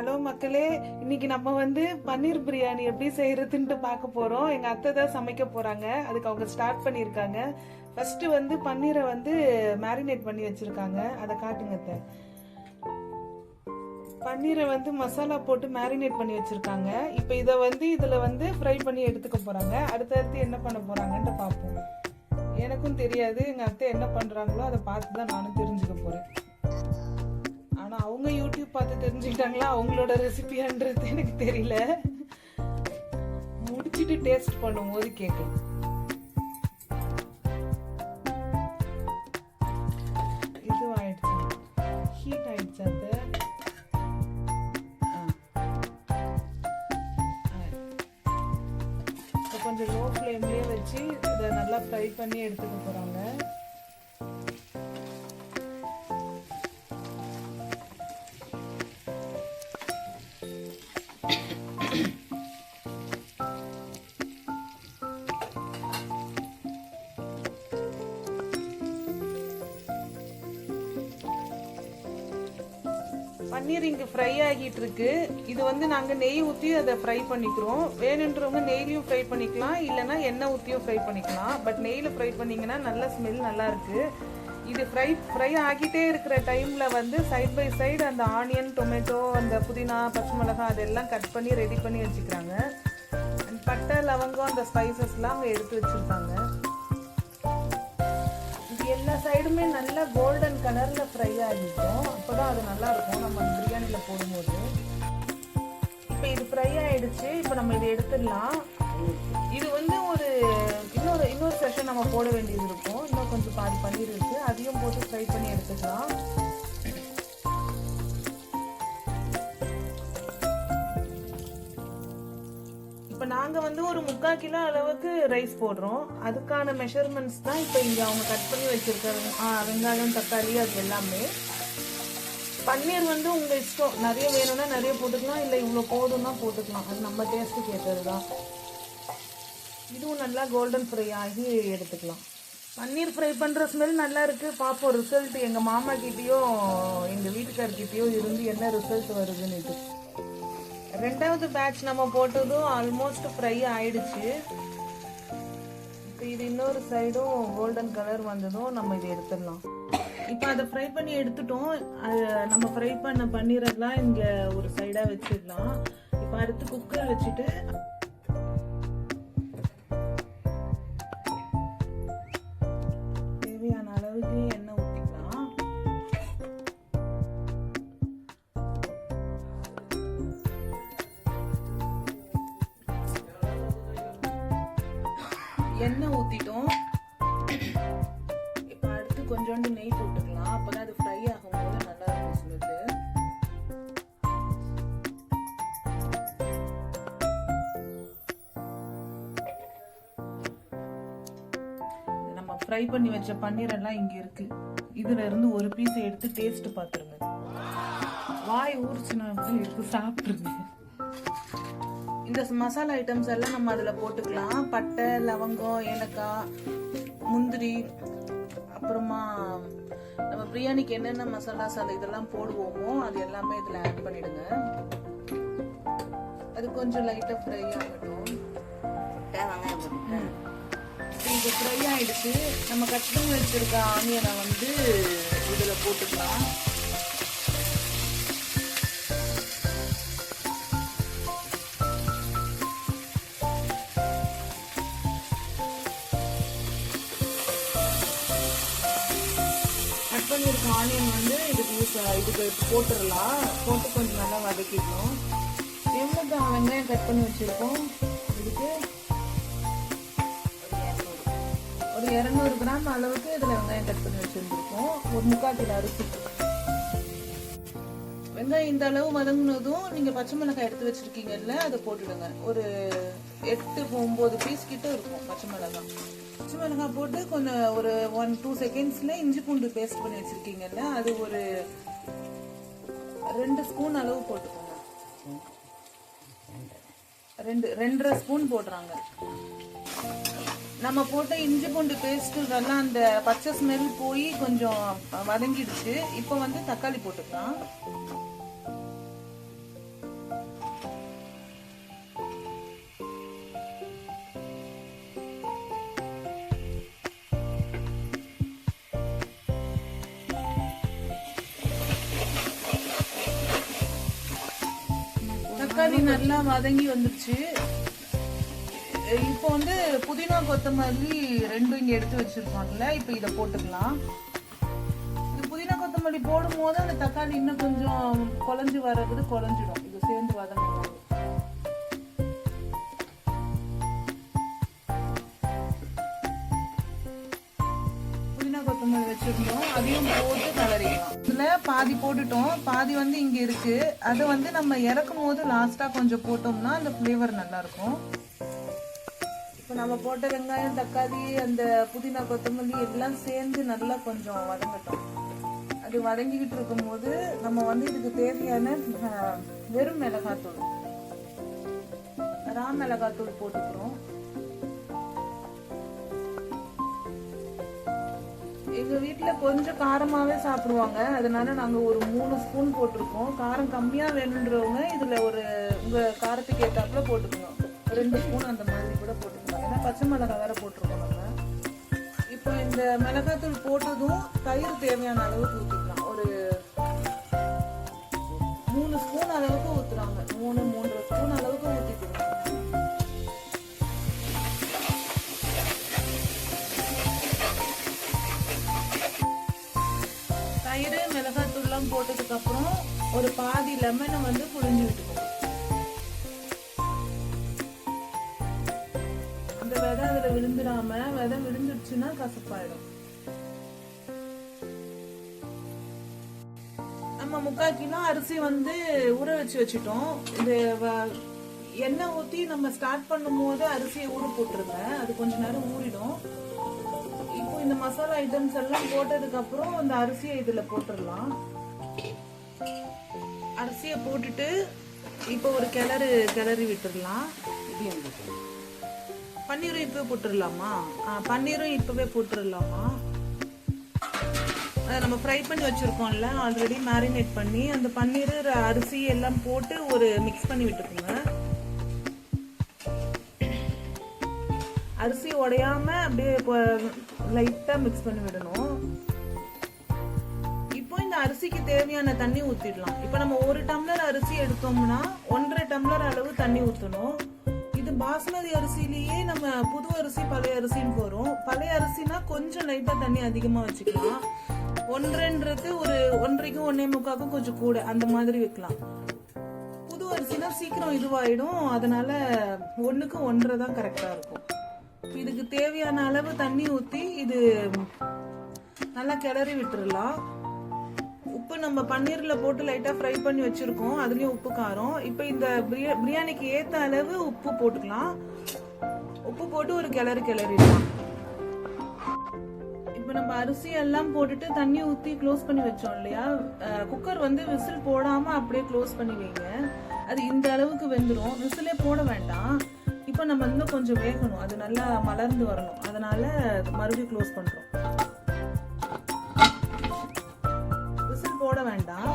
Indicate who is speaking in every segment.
Speaker 1: Hello மக்களே இன்னைக்கு நம்ம வந்து பன்னீர் பிரியாணி எப்படி செய்யறதுன்ட்டு பார்க்க போறோம். எங்க அத்தை தான் சமைக்க போறாங்க. அதுக்கு அவங்க ஸ்டார்ட் பண்ணியிருக்காங்க. ஃபர்ஸ்ட் வந்து பன்னீரை வந்து மேரினேட் பண்ணி வச்சிருக்காங்க. அதை காட்டுங்க அத்தை. பன்னீரை வந்து மசாலா போட்டு மேரினேட் பண்ணி வச்சிருக்காங்க. இப்போ இதை வந்து இதில் வந்து ஃப்ரை பண்ணி எடுத்துக்க போறாங்க. அடுத்தடுத்து என்ன பண்ண போறாங்கன்ட்டு பார்ப்போம். எனக்கும் தெரியாது. எங்கள் அத்தை என்ன பண்ணுறாங்களோ அதை பார்த்து தான் நானும் தெரிஞ்சுக்க போகிறேன் அவங்க யூடியூப் பார்த்து தெரிஞ்சுக்கிட்டாங்களா? அவங்களோட ரெசிபியான்றது எனக்கு தெரியல. முடிச்சுட்டு டேஸ்ட் பண்ணும்போது கேட்கலாம். இது ஹீட் ஆயிடுச்சு அது. கொஞ்சம் லோ ஃப்ளேம்லேயே வச்சு இதை நல்லா ஃப்ரை பண்ணி எடுத்துக்க போகிறாங்க பன்னீர் இங்கே ஃப்ரை ஆகிட்டு இருக்கு இது வந்து நாங்க நெய் ஊத்தி அதை ஃப்ரை பண்ணிக்கிறோம். வேணுன்றவங்க நெய்லையும் ஃப்ரை பண்ணிக்கலாம். இல்லைன்னா எண்ணெய் ஊத்தியும் ஃப்ரை பண்ணிக்கலாம். பட் நெய்ல ஃப்ரை பண்ணீங்கன்னா நல்ல ஸ்மெல் நல்லா இருக்கு. இது ஃப்ரை ஃப்ரை ஆகிட்டே இருக்கிற டைமில் வந்து சைட் பை சைடு அந்த ஆனியன் டொமேட்டோ அந்த புதினா பச்சை மிளகாய் அதெல்லாம் கட் பண்ணி ரெடி பண்ணி வச்சுக்கிறாங்க. பட்டை லவங்கம் அந்த ஸ்பைசஸ்லாம் அவங்க எடுத்து வச்சுருக்காங்க. எல்லா சைடுமே நல்லா கோல்டன் கலரில் ஃப்ரை ஆகிருக்கும் அப்போ தான் அது நல்லாயிருக்கும். நம்ம பிரியாணியில் போடும்போது. இப்போ இது ஃப்ரை ஆகிடுச்சு இப்போ நம்ம இதை எடுத்துடலாம். இது வந்து ஒரு இன்னொரு இன்னொரு செஷன் நம்ம போட வேண்டியது இருக்கும். இன்னும் கொஞ்சம் பாதி பன்னீர் அதையும் போட்டு ஃப்ரை பண்ணி எடுத்துக்கலாம். நாங்கள் வந்து ஒரு முக்கால் கிலோ அளவுக்கு ரைஸ் போடுறோம். அதுக்கான மெஷர்மெண்ட்ஸ் தான் இப்போ இங்கே அவங்க கட் பண்ணி வச்சுருக்காங்க. ஆ வெங்காயம் தக்காளி அது எல்லாமே. பன்னீர் வந்து உங்கள் இஷ்டம். நிறைய வேணும்னா நிறைய போட்டுக்கலாம் இல்லை இவ்வளோ போதும்னா போட்டுக்கலாம். அது நம்ம டேஸ்ட்டுக்கு ஏற்றது தான் இதுவும் நல்லா கோல்டன் ஃப்ரை ஆகி எடுத்துக்கலாம். பன்னீர் ஃப்ரை பண்ணுற ஸ்மெல் நல்லா இருக்குது பார்ப்போம் ரிசல்ட் எங்கள் மாமா கிட்டேயும் எங்கள் வீட்டுக்கார்கிட்டயும் இருந்து என்ன ரிசல்ட் வருதுன்னு ரெண்டாவது பேட்ச் நம்ம போட்டதும் ஆல்மோஸ்ட் ஃப்ரை ஆயிடுச்சு. இப்போ இது இன்னொரு சைடும் கோல்டன் கலர் வந்ததும் நம்ம இதை எடுத்துடலாம். இப்போ அதை ஃப்ரை பண்ணி எடுத்துட்டோம். அது நம்ம ஃப்ரை பண்ண பன்னீரெல்லாம் இங்கே ஒரு சைடாக வச்சிடலாம். இப்போ அடுத்து குக்கர் வச்சுட்டு எண்ணெய் ஊற்றிட்டோம் இப்போ அடுத்து கொஞ்சோண்டு நெய் போட்டுக்கலாம். அப்பதான் அது ஃப்ரை ஆகும்போது நல்லா இருக்கும் ஸ்மெல்லு நம்ம ஃப்ரை பண்ணி வச்ச பன்னீர் எல்லாம் இங்க இருக்கு. இதுல இருந்து ஒரு பீஸ் எடுத்து டேஸ்ட் பார்த்துருங்க வாய் ஊறிச்சுனா இருக்கு சாப்பிட்டுருங்க. இந்த மசாலா ஐட்டம்ஸ் எல்லாம் நம்ம அதில் போட்டுக்கலாம். பட்டை லவங்கம் ஏலக்காய் முந்திரி அப்புறமா நம்ம பிரியாணிக்கு என்னென்ன மசாலாஸ் அது இதெல்லாம் போடுவோமோ அது எல்லாமே இதில் ஆட் பண்ணிடுங்க. அது கொஞ்சம் லைட்டாக ஃப்ரை ஆகட்டும். இது ஃப்ரை ஆகிடுச்சு நம்ம கட் பண்ணி ஆனியனை வந்து இதில் போட்டுக்கலாம். ஆனியன் வந்து இதுக்கு யூஸ் இதுக்கு போட்டுடலாம் போட்டு கொஞ்சம் நல்லா வதக்கிக்கணும் எவ்வளோக்கு வெங்காயம் கட் பண்ணி வச்சுருக்கோம். இதுக்கு ஒரு இரநூறு கிராம் அளவுக்கு இதில் வெங்காயம் கட் பண்ணி வச்சுருந்துருக்கோம். ஒரு முக்கால் கிலோ அரிசி. வெங்காயம் இந்த அளவு வதங்கினதும் நீங்கள் பச்சை மிளகாய் எடுத்து வச்சுருக்கீங்கல்ல அதை போட்டுடுங்க. ஒரு எட்டு ஒம்பது பீஸ் கிட்ட இருக்கும் பச்சை மிளகாய். பச்சை மிளகாய் போட்டு கொஞ்சம் ஒரு ஒன் டூ செகண்ட்ஸில் இஞ்சி பூண்டு பேஸ்ட் பண்ணி வச்சுருக்கீங்கல்ல அது ஒரு ரெண்டு ஸ்பூன் அளவு போட்டுக்கோங்க. ரெண்டு ரெண்டரை ஸ்பூன் போடுறாங்க. நம்ம போட்ட இஞ்சி பூண்டு பேஸ்ட்டு நல்லா அந்த பச்சை ஸ்மெல் போய் கொஞ்சம் வதங்கிடுச்சு. இப்போ வந்து தக்காளி போட்டுக்கலாம். தக்காளி நல்லா வதங்கி வந்துருச்சு. இப்போ வந்து புதினா கொத்தமல்லி ரெண்டும் இங்க எடுத்து வச்சிருக்கோம்ல இப்போ இதை போட்டுக்கலாம். இது புதினா கொத்தமல்லி போடும் போது அந்த தக்காளி இன்னும் கொஞ்சம் குழஞ்சு வர்றது குழஞ்சிடும். இது சேர்ந்து வதங்கும் புதினா கொத்தமல்லி வச்சிருந்தோம். அதையும் போட்டு கலரிக்கலாம் இதில் பாதி போட்டுட்டோம். பாதி வந்து இங்கே இருக்கு. அதை வந்து நம்ம இறக்கும் போது லாஸ்ட்டாக கொஞ்சம் போட்டோம்னா அந்த ஃப்ளேவர் நல்லாயிருக்கும். இப்போ நம்ம போட்ட வெங்காயம் தக்காளி அந்த புதினா கொத்தமல்லி எல்லாம் சேர்ந்து நல்லா கொஞ்சம் வதங்கட்டும். அது வதங்கிக்கிட்டு இருக்கும்போது நம்ம வந்து இதுக்கு தேவையான வெறும் மிளகாத்தூள். ரா மிளகாத்தூள் போட்டுக்கிறோம். எங்க வீட்டில் கொஞ்சம் காரமாவே சாப்பிடுவாங்க. அதனால நாங்க ஒரு மூணு ஸ்பூன் போட்டிருக்கோம். காரம் கம்மியா வேணுன்றவங்க இதுல ஒரு உங்க காரத்துக்கு ஏத்தாப்புல போட்டுக்கோங்க. ரெண்டு ஸ்பூன் அந்த மாதிரி கூட போட்டுக்கலாம் ஏன்னா பச்சை மிளகாய் வேற போட்டிருக்கோம் நம்ம. இப்போ இந்த மிளகாத்தூள் போட்டதும் தயிர் தேவையான அளவுக்கு ஊற்றி தயிர் மிளகாத்தூள்லாம் போட்டதுக்கு அப்புறம் ஒரு பாதி லெமனை வந்து புழிஞ்சு விட்டுக்கணும் அந்த விதை அதுல விழுந்துடாம விதை விழுந்துடுச்சுன்னா கசப்பாயிடும். நம்ம முக்கால் கிலோ அரிசி வந்து ஊற வச்சு வச்சுட்டோம். இது எண்ணெய் ஊற்றி நம்ம ஸ்டார்ட் பண்ணும்போது அரிசியை ஊற போட்டுருங்க. அது கொஞ்ச நேரம் ஊறிடும். இந்த மசாலா ஐட்டம்ஸ் எல்லாம் போட்டதுக்கு அப்புறம் இந்த அரிசியை இதுல போட்டுடலாம். அரிசியை போட்டுட்டு இப்போ ஒரு கிளறு கிளறி விட்டுடலாம். பன்னீரும் இப்பவே போட்டுடலாமா? பன்னீரும் இப்பவே போட்டுடலாமா? அதை நம்ம ஃப்ரை பண்ணி வச்சிருக்கோம்ல ஆல்ரெடி மேரினேட் பண்ணி அந்த பன்னீர் அரிசி எல்லாம் போட்டு ஒரு மிக்ஸ் பண்ணி விட்டுக்கோங்க. அரிசி உடையாம அப்படியே லைட்டாக மிக்ஸ் பண்ணி விடணும். இப்போ இந்த அரிசிக்கு தேவையான தண்ணி ஊற்றிடலாம் இப்போ நம்ம ஒரு டம்ளர் அரிசி எடுத்தோம்னா ஒன்றரை டம்ளர் அளவு தண்ணி ஊற்றணும் இது பாஸ்மதி அரிசிலேயே நம்ம புது அரிசி பழைய அரிசின்னு போகிறோம் பழைய அரிசினா கொஞ்சம் லைட்டாக தண்ணி அதிகமாக வச்சுக்கலாம். ஒன்றரைன்றது ஒரு ஒன்றைக்கும் ஒன்னே முக்காக்கும் கொஞ்சம் கூட அந்த மாதிரி வைக்கலாம். புது அரிசினா சீக்கிரம் இதுவாயிடும். அதனால ஒன்றுக்கு ஒன்றரை தான் கரெக்டாக இருக்கும். இதுக்கு தேவையான அளவு தண்ணி ஊற்றி இது நல்லா கிளறி விட்டுறலாம். உப்பு நம்ம பன்னீரில் போட்டு லைட்டாக ஃப்ரை பண்ணி வச்சுருக்கோம். அதுலேயும் உப்பு காரம். இப்போ இந்த பிரியா- பிரியாணிக்கு ஏற்ற அளவு உப்பு போட்டுக்கலாம். உப்பு போட்டு ஒரு கிளறு கிளறிடலாம். இப்போ நம்ம அரிசி எல்லாம் போட்டுட்டு தண்ணி ஊற்றி க்ளோஸ் பண்ணி வச்சோம் இல்லையா? குக்கர் வந்து விசில் போடாமல் அப்படியே க்ளோஸ் பண்ணி வைங்க. அது இந்த அளவுக்கு வெந்துடும் விசிலே போட வேண்டாம். இப்போ நம்ம இன்னும் கொஞ்சம் வேகணும். அது நல்லா மலர்ந்து வரணும். அதனால மறுபடியும் க்ளோஸ் பண்ணுறோம் விசில் போட வேண்டாம்.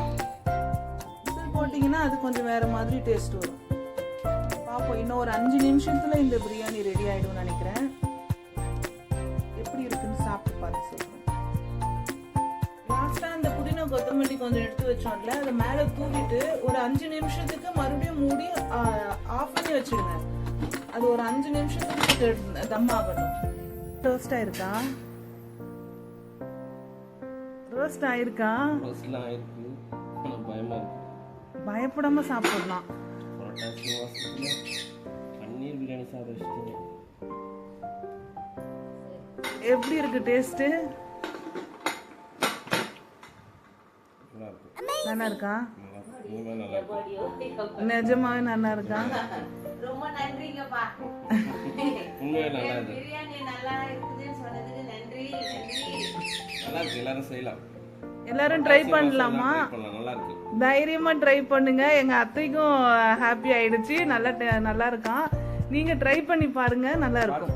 Speaker 1: விசில் போட்டிங்கன்னா அது கொஞ்சம் வேறு மாதிரி டேஸ்ட் வரும். பார்ப்போம் இன்னும் ஒரு அஞ்சு நிமிஷத்தில் இந்த பிரியாணி ரெடி ஆகிடும் நினைக்கிறேன். எப்படி இருக்குன்னு சாப்பிட்டு பார்த்து சொல்லுங்கள் லாஸ்ட்டாக அந்த புதினா கொத்தமல்லி கொஞ்சம் எடுத்து வச்சோம்ல அதை மேலே தூவிட்டு ஒரு அஞ்சு நிமிஷத்துக்கு மறுபடியும் மூடி ஆஃப் பண்ணி வச்சிடுங்க அது ஒரு அஞ்சு நிமிஷத்துக்கு தம் ஆகட்டும் டோஸ்ட் ஆயிருக்கா? ரோஸ்ட் ஆயிருக்கா?
Speaker 2: ஃபர்ஸ்ட்லாம் இருக்கு ஆனால் பயமாக இருக்கு.
Speaker 1: பயப்படாம சாப்பிடலாம்.
Speaker 2: புரட்டாசி பன்னீர் பிரியாணி சாப்பிட வச்சுட்டீங்க.
Speaker 1: எப்படி இருக்கு டேஸ்ட்
Speaker 2: நல்லா இருக்கு.
Speaker 1: நல்லா இருக்கா?
Speaker 2: நல்லா இருக்கு. இனிமேல் நல்லா இருக்கு.
Speaker 1: நிஜமாவே நல்லா இருக்கா?
Speaker 3: ரொம்ப நன்றிங்கப்பா.
Speaker 2: உண்மையாக நல்லா இருக்கு.
Speaker 3: பிரியாணி நல்லா இருக்குதுன்னு சொன்னதுக்கு நன்றி நன்றி.
Speaker 2: நல்லா இருக்கு. எல்லாரும் செய்யலாம்.
Speaker 1: எல்லாரும் ட்ரை பண்ணலாமா?
Speaker 2: Try பண்ணலாம். நல்லா இருக்கு.
Speaker 1: தைரியமா ட்ரை பண்ணுங்க. எங்க அத்தைக்கும் ஹாப்பி ஆயிடுச்சு. நல்லா ட- நல்லா இருக்கான். நீங்க ட்ரை பண்ணி பாருங்க. நல்லா இருக்கும்.